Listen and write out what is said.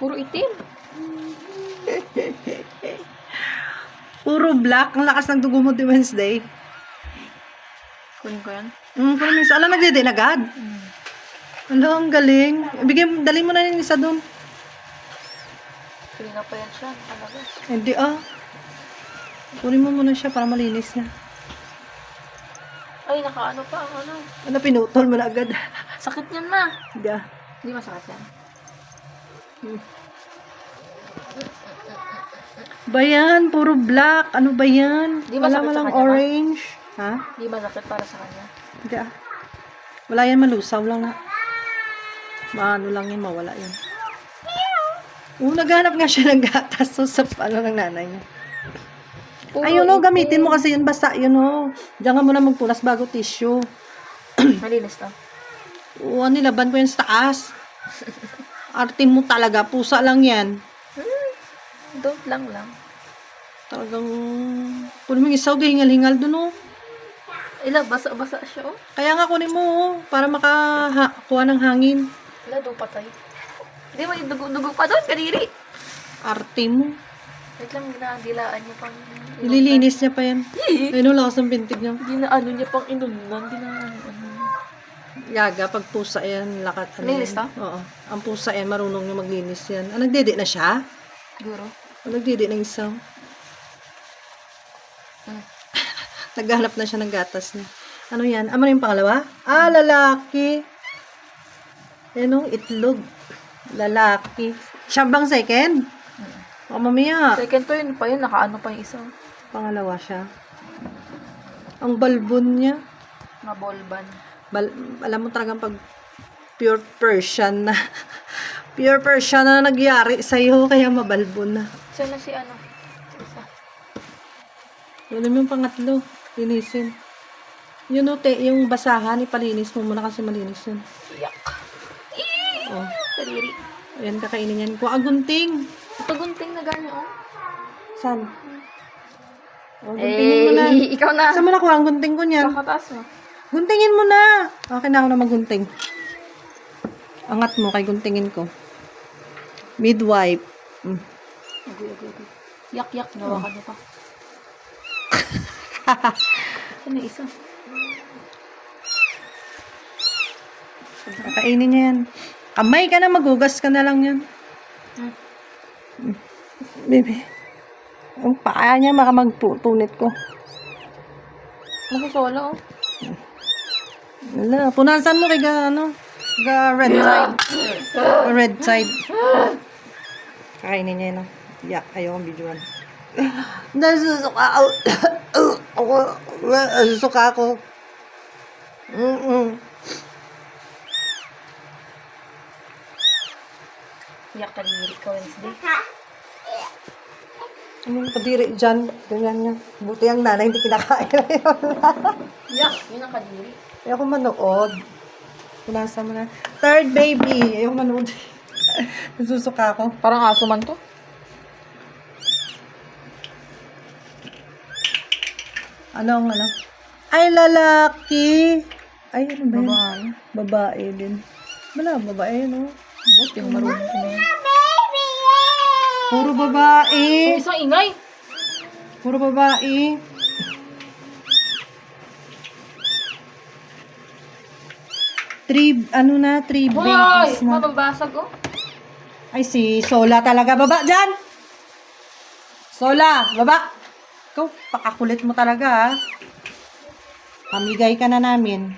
Puro itim. Puro black. Ang lakas ng dugo mo di Wednesday. Kunin ko yan. Mm, puro minsan. Alam, nagdidi na agad. Mm. Ala, ang galing. Bigyan, dali mo na yung isa doon. Kanina pa yan siya. Nakalabas. Hindi ah. Kunin mo muna siya para malinis niya. Ay, nakaano pa ano. Ano, pinutol mo na agad. Sakit yan ma. Hindi ah. Hindi masakit yan. Ba yan? Puro black. Ano ba yan? Di ba Wala sakit sa walang kanya, ma? orange. Ha? Hindi masakit para sa kanya. Hindi ah. Wala yan, malusaw lang na. Maano lang yan, mawala yan. Oo, naghanap nga siya ng gatas. So, sa ano ng nanay niya. Puro Ayun o, itim. gamitin mo kasi yun basta, yun o. Diyan ka muna magpunas bago tissue. Malinis to. Oo, nilaban ko yan sa taas. Arte mo talaga, pusa lang yan. Don't lang lang. Talagang, kunin mo yung isaw, hingal-hingal dun o. Ila, basa-basa siya oh. Kaya nga kunin mo o, para makakuha ng hangin. Ila, do patay. Hindi mo, dugo-dugo pa doon, kadiri. Arte mo. Wait lang, ginadilaan niya pang... Nililinis niya pa yan. Ayun o, lakas ng bintig niya. Ginaano niya pang inunan. Ginaano. Yaga, pag pusa yan, lakat. Ano Linis yan? Oo. Ang pusa yan, marunong yung maglinis yan. Ah, nagdidi na siya? Siguro. Ah, nagdidi ng isaw. Hmm. Naghanap na siya ng gatas niya. Ano yan? Ano yung pangalawa? Ah, lalaki. Yan o, itlog. Lalaki. Siya bang second? O, mamaya. Second to yun pa yun. Nakaano pa yung isa. Pangalawa siya. Ang balbon niya. Mabolban. Bal alam mo talagang pag pure Persian na pure Persian na nagyari sa'yo, kaya mabalbon na. Siya na si ano. Isa. Yun yung pangatlo. Linisin. Yun o, te, yung basahan, ipalinis mo muna kasi malinis yun. Yak. Oh, Kadiri. ayan, kakainin yan. Kuha gunting. Ito gunting na ganyan oh. Saan? Oh, guntingin mo na. Ikaw na. Saan mo nakuha ang gunting ko niyan? Sa kataas mo. Guntingin mo na. Okay na ako na magunting. Angat mo kay guntingin ko. Midwife. Mm. Agoy, agoy, agoy. Yak, yak. Nawakan mo pa. Saan na isa? Kakainin niya yan. Kamay ka na, magugas ka na lang yan. Hmm. Mm. Baby. Ang paa niya, maka magpunit ko. Nakisolo oh. Wala, punasan mo kay ga, ano, ga red side. Ga red side. Kakainin niya yun. oh. Yeah, ayaw kong videoan. Nasusuka ako. Ako, nasusuka ako. Mm-mm. Yak kadiri ka Wednesday. Anong kadiri dyan? Ganyan niya. Buti ang nanay hindi kinakain. Yak. Yun ang kadiri. Ayaw ko manood. Punasan mo na. Third baby. Ayaw ko manood. Nasusuka ako. Parang aso man to. Ano ang ano? Ay, lalaki. Ay, ano ba yun? Babae. Babae din. Wala, babae, no? Buti yung marunong. Puro babae. Isang ingay. Puro babae. Three, ano na, three Hoy! babies na. Mababasag oh. Ay, si Sola talaga. Baba dyan! Sola, baba! Ikaw, pakakulit mo talaga, ha? Pamigay ka na namin.